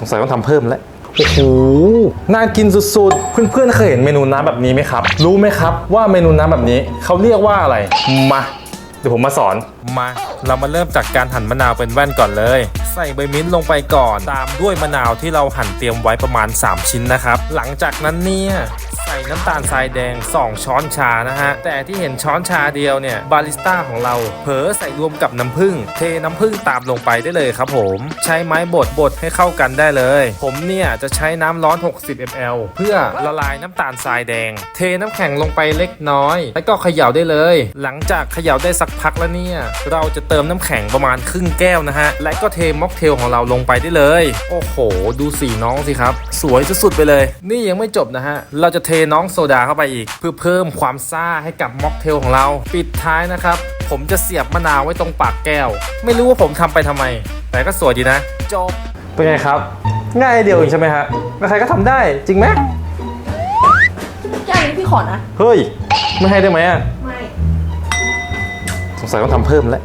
สงสัยต้องทำเพิ่มแล้วโอ้โห น่ากินสุดๆ เพื่อนๆ เคยเห็นเมนูน้ำแบบนี้ไหมครับ รู้ไหมครับว่าเมนูน้ำแบบนี้เขาเรียกว่าอะไร มา เดี๋ยวผมมาสอน มา เรามาเริ่มจากการหั่นมะนาวเป็นแว่นก่อนเลย ใส่ใบมิ้นท์ลงไปก่อน ตามด้วยมะนาวที่เราหั่นเตรียมไว้ประมาณ 3 ชิ้นนะครับ หลังจากนั้นเนี่ยใส่น้ำตาลทรายแดง 2 ช้อนชานะฮะ แต่ที่เห็นช้อนชาเดียวเนี่ย บาริสต้าของเราเผลอใส่รวมกับน้ำผึ้ง เทน้ำผึ้งตามลงไปได้เลยครับผม ใช้ไม้บดบดให้เข้ากันได้เลย ผมเนี่ยจะใช้น้ำร้อน 60 ml เพื่อละลายน้ำตาลทรายแดง เทน้ำแข็งลงไปเล็กน้อย แล้วก็เขย่าได้เลย หลังจากเขย่าได้สักพักแล้วเนี่ย เราจะเติมน้ำแข็งประมาณครึ่งแก้วนะฮะ และก็เทม็อกเทลของเราลงไปได้เลย โอ้โห ดูสีน้องสิครับ สวยสุดๆไปเลย นี่ยังไม่จบนะฮะ เราจะเทน้องโซดาเข้าไปอีก เพื่อเพิ่มความซ่าให้กับม็อกเทลของเรา ปิดท้ายนะครับ ผมจะเสียบมะนาวไว้ตรงปากแก้ว ไม่รู้ว่าผมทำไปทำไม แต่ก็สวยดีนะ จบ เป็นไงครับ ง่ายเดียวเองใช่ไหมฮะใครก็ทำได้จริงไหมแก้วนี้พี่ขอนะ เฮ้ย ไม่ให้ได้ไหมอะไม่ สงสัยต้องทำเพิ่มแล้ว